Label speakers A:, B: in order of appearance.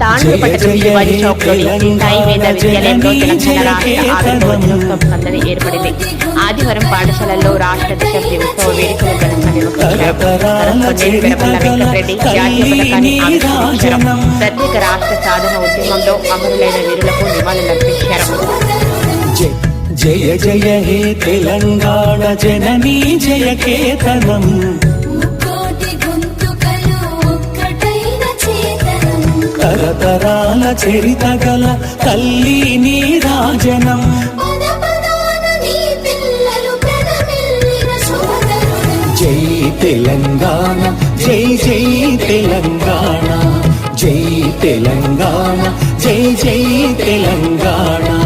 A: తాండ్రపట్ట శివాజీ చౌక్లోని హిందాయి వేద విద్యాలయంలో తెలంగాణ రాష్ట్ర ఆవిర్భావ దినోత్సవం సందడి ఏర్పడింది. ఆదివారం పాఠశాలల్లో రాష్ట్ర దశాబ్ది ఉత్సవ వేడుకలు ఘనంగా నిర్వహించారు. కొన్నేరు గడపల వెంకటరెడ్డి జాతీయ పథకాన్ని ఆవిష్కరించారు. ప్రత్యేక రాష్ట్ర సాధన ఉద్యమంలో అమరులైన వీరులకు నివాళులర్పించారు
B: జయ జయ హే తెలంగాణ జననీ జయ కేతనం. తరతరాల చరిత గల తల్లి నీ రాజనం. జై తెలంగాణ జై జై తెలంగాణ. జై తెలంగాణ జై జై తెలంగాణ.